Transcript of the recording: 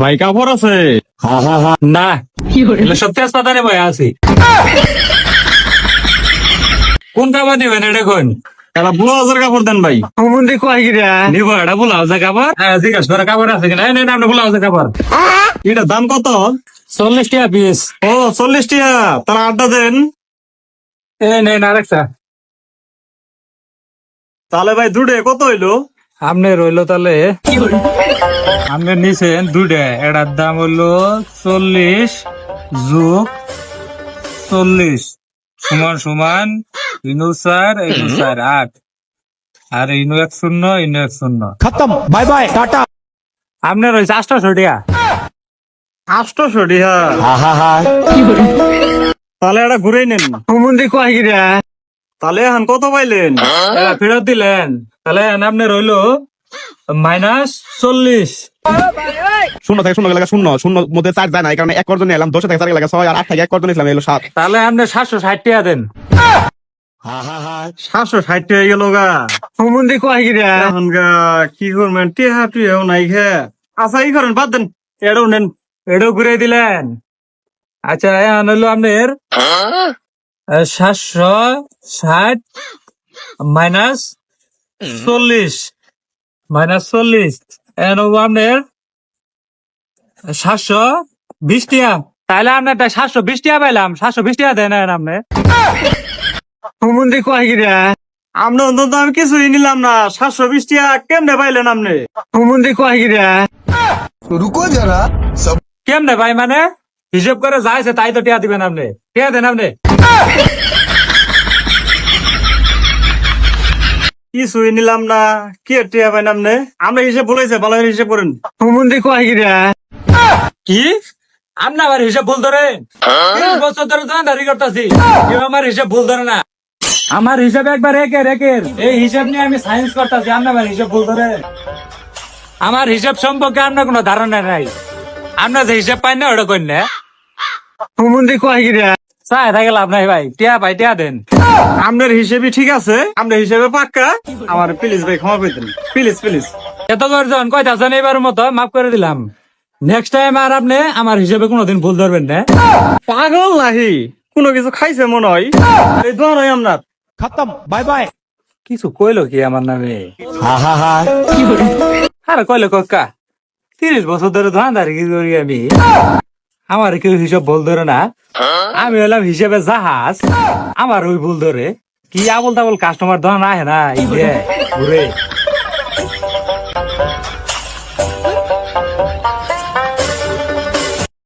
ভাই কাপড় আছে। না। তেজপাতা নেই ভাই আছি। কোন কাপড় নেবেন এটা কোন? একটা ব্লাউজের কাপড় দেন ভাই। হুমুন্দি কয় গিরা? নিব এটা ব্লাউজের কাপড়। হ্যাঁ জিজ্ঞাসা করে কাপড় আছে কিনা? এই নেন আপনি ব্লাউজের কাপড়। এটা দাম কত? চল্লিশ টাকা পিস ও চল্লিশ টিয়া তারা আড্ডা দেন। এই নেন আরেকটা। তাহলে ভাই দুটে কত হইল? আপনি রইল তাহলে? আপনি নিছেন দুইটা। এটার দাম হলো চল্লিশ যুগ চল্লিশ। সমান সমান ইনু চার ইনু চার আট। আর ইনু এক শূন্য ইনু এক শূন্য। খতম। Bye bye tata. আপনি রয়েছে আটশো টিয়া। আটশো টিয়া। তাহলে এটা ঘুরে নেন। কমন্দি কয় গিরা তাহলে এখন কত পাইলেন? হ্যাঁ? ফেরত দিলেন। তাহলে আপনি রইল মাইনাস চল্লিশ। শূন্য থেকে শূন্য লাগে শূন্য শূন্য মধ্যে চার যায় না কারণে এক এলাম দশ থেকে চার লাগে ছয় আর আট থেকে এক কর্জন ইসলাম এলো সাত। তাহলে আপনি সাতশো ষাট টাকা দেন। সাতশো ষাট টাকা গেল গা। হুমুন্দি কয় গিরা এখন গা কি করবেন? নাই খে আচ্ছা ই করেন? বাদ দেন। এটাও নেন। এটাও ঘুরে দিলেন। আচ্ছা এখন হলো আপনার আহ, সাতশো ষাট মাইনাস চল্লিশ। মাইনাস চল্লিশ আপনার সাতশো বিশ টিয়া। তাহলে আপনার তাই সাতশো বিশ টিয়া পাইলাম সাতশো বিশ টিয়া দেয় না আপনি সম্বন্ধে কয় গিরা আমরা অন্তত আমি কিছুই নিলাম না সাতশো বিশ টিয়া কেমনে পাইলেন আপনি সম্বন্ধে কয় গিরা রুকো যারা কেমনে ভাই মানে? হিসেব করে যাইছে তাই তো টিয়া দিবেন আপনি টিয়া দেন আপনি কিছুই নিলাম না কি টিয়া পাইন আপনি আমরা হিসেব বলেছে ভালো হিসেব করেন। হুমুন্দি কয় গিরা কি? আপনি আমার হিসাব ভুল ধরেন? বছর ধরে তো দাঁড়ি করতেছি। কেউ আমার হিসাব ভুল ধরে না। আমার হিসাব একবার একের একের। এই হিসাব নিয়ে আমি সায়েন্স করতেছি আপনি আমার হিসাব ভুল ধরে আমার হিসাব সম্পর্কে আপনার কোনো ধারণা নাই। আপনার যে হিসাব পাই না ওটা কই না। হুমুন্দি কয় গিরা চায় থাকে লাভ নাই ভাই। টিয়া ভাই টিয়া দেন। আপনার হিসেবে ঠিক আছে আপনার হিসেবে পাক্কা। আমার প্লিজ ভাই ক্ষমা করে দেন। Please please. এত করছেন কয়তাছেন এবার মতো মাফ করে দিলাম। নেক্সট টাইম আর আপনি আমার হিসেবে কোনোদিন ভুল ধরবেন না। পাগল নাহি কোনো কিছু খাইছে মনে হয়। এই নয় আপনার। খতম বাই বাই কিছু কইলো কি আমার নামে? আর কইলো কক্কা তিরিশ বছর ধরে ধোঁয়া দাঁড়িয়ে করি আমি। আমার কেউ হিসাব ভুল ধরে না। আমি হলাম হিসেবে জাহাজ। আমার ওই ভুল ধরে। কি আবল তাবল কাস্টমার ধরা না না এই ঘুরে